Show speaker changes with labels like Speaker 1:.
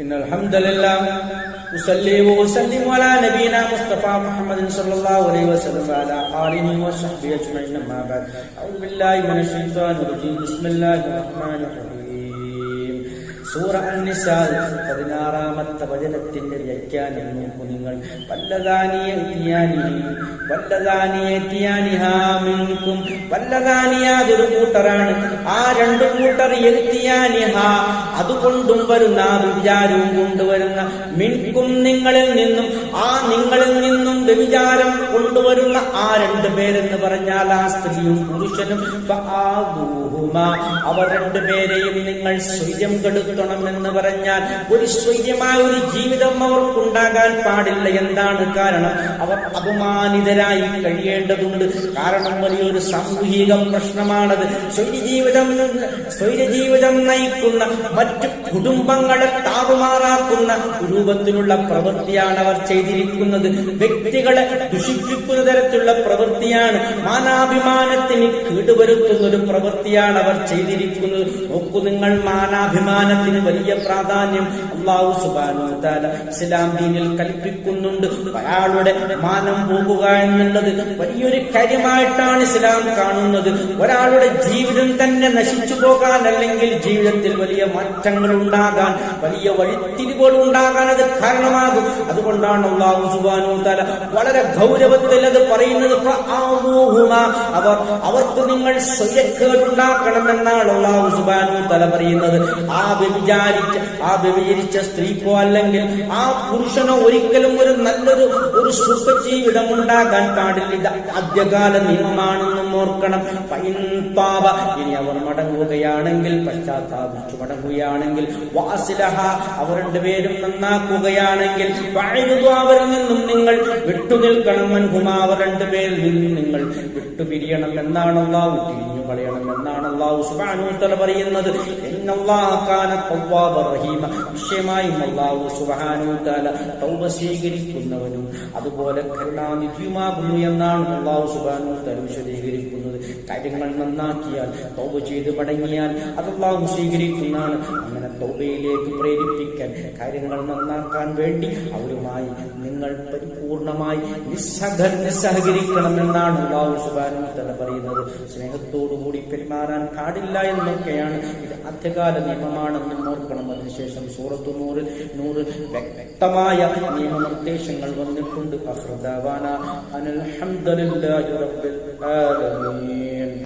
Speaker 1: إن الحمد لله أصلي وأسلم على نبينا مصطفى محمد صلى الله عليه وسلم وعلى آله وصحبه أجمعين أما بعد. أعوذ بالله من الشيطان الرجيم. بسم الله الرحمن الرحيم. സൂറ അന്നിസാ പതിനാറാമത്തെ വചനത്തിന്റെ വ്യാഖ്യാനം നോക്കൂ നിങ്ങൾ. വല്ലതാനിയ വല്ലതാനിയാതൊരു കൂട്ടറാണ്. ആ രണ്ട് കൂട്ടർ എത്തിയാനിഹാ അതുകൊണ്ടും വരുന്ന വിചാരവും കൊണ്ടുവരുന്ന മിൻകും നിങ്ങളിൽ നിന്നും ആ നിങ്ങളിൽ നിന്നും വ്യഭിചാരം കൊണ്ടുവരുന്ന ആ രണ്ട് പേരെന്ന് പറഞ്ഞാൽ ആ സ്ത്രീയും പുരുഷനും. അവർ രണ്ടുപേരെയും നിങ്ങൾ സ്വയം കെടുത്തണം എന്ന് പറഞ്ഞാൽ ഒരു സ്വയമായ ഒരു ജീവിതം അവർക്കുണ്ടാകാൻ പാടില്ല. എന്താണ് കാരണം? അവർ അപമാനിതരായി കഴിയേണ്ടതുണ്ട്. കാരണം വലിയൊരു സാമൂഹിക പ്രശ്നമാണത്. സ്വൈര്യജീവിതം സ്വൈര്യജീവിതം നയിക്കുന്ന മറ്റു കുടുംബങ്ങളെ താറുമാറാക്കുന്ന രൂപത്തിലുള്ള പ്രവൃത്തിയാണ് അവർ ചെയ്തിരിക്കുന്നത്. വ്യക്തികളെ ദുഷിപ്പിക്കുന്ന തരത്തിലുള്ള പ്രവൃത്തിയാണ്. മാനാഭിമാനത്തിന് കേടുവരുത്തുന്ന ഒരു പ്രവൃത്തിയാണ് അവർ ചെയ്തിരിക്കുന്നത്. നോക്കൂ നിങ്ങൾ മാനാഭിമാനത്തിന് വലിയ പ്രാധാന്യം. അള്ളാഹു സുബാനു താല ഇസ്ലാം ദീനിൽ കൽപ്പിക്കുന്നുണ്ട്. ഒരാളുടെ മാനം പോകുക എന്നുള്ളത് വലിയൊരു കാര്യമായിട്ടാണ് ഇസ്ലാം കാണുന്നത്. ഒരാളുടെ ജീവിതം തന്നെ നശിച്ചു പോകാൻ അല്ലെങ്കിൽ ജീവിതത്തിൽ വലിയ മാറ്റങ്ങൾ ഉണ്ടാകാൻ വലിയ വഴിത്തിരിവുകൾ ഉണ്ടാകാൻ അത് കാരണമാകും. അതുകൊണ്ടാണ് അള്ളാഹു സുബാനു താല വളരെ ഗൗരവത്തിൽ അത് പറയുന്നത്. അവർ അവർക്ക് നിങ്ങൾ സ്വയക്കേടുണ്ടാക്കണമെന്നാണ് അള്ളാഹു സുബാനു തല പറയുന്നത്. ആ വ്യഭിചാരിച്ച ആ വ്യഭിചരിച്ച സ്ത്രീക്കോ അല്ലെങ്കിൽ ആ പുരുഷനോ ഒരിക്കലും ഒരു നല്ലൊരു ഒരു സുഖജീവിതം ഉണ്ടാകാൻ പാടില്ല. ഇത് ആദ്യകാല നിയമമാണെന്നും ഓർക്കണം. ഇനി അവർ മടങ്ങുകയാണെങ്കിൽ പശ്ചാത്താപിച്ചു മടങ്ങുകയാണെങ്കിൽ വാസിലഹ അവർ രണ്ടുപേരും നന്നാക്കുകയാണെങ്കിൽ അവരിൽ നിന്നും നിങ്ങൾ വിട്ടുനിൽക്കണം. മൻഹുമ അവർ രണ്ടുപേരിൽ നിന്ന് നിങ്ങൾ വിട്ടുപിരിയണം എന്നാണ് അള്ളാഹു തിരിഞ്ഞു കളയണം എന്നാണ് അള്ളാഹു തആല പറയുന്നത് നിശ്ചയമായും അള്ളാഹു വ തൗബ സ്വീകരിക്കുന്നവനും അതുപോലെ കരുണാനിധിയുമാകുന്നു എന്നാണ് അള്ളാഹു തആല വിശദീകരിക്കുന്നത്. കാര്യങ്ങൾ നന്നാക്കിയാൽ തൗബ ചെയ്ത് മടങ്ങിയാൽ അത് അള്ളാഹു സ്വീകരിക്കുന്നതാണ്. അങ്ങനെ തൗബയിലേക്ക് പ്രേരിപ്പിക്കാൻ കാര്യങ്ങൾ നന്നാക്കാൻ വേണ്ടി അവരുമായി പരിപൂർണമായി നിസ്സഹ നിസ്സഹകരിക്കണമെന്നാണ് വ തആല പറയുന്നത്. സ്നേഹത്തോടുകൂടി പെരുമാറാൻ പാടില്ല എന്നൊക്കെയാണ് ഇത് ആദ്യകാല നിയമമാണെന്നും ഓർക്കണം. അതിനുശേഷം സൂറത്തു നൂറ് നൂറ് വ്യക്തമായ നിയമനിർദ്ദേശങ്ങൾ വന്നിട്ടുണ്ട്. അഹ്റദാവാന അനിൽ ആലമീൻ.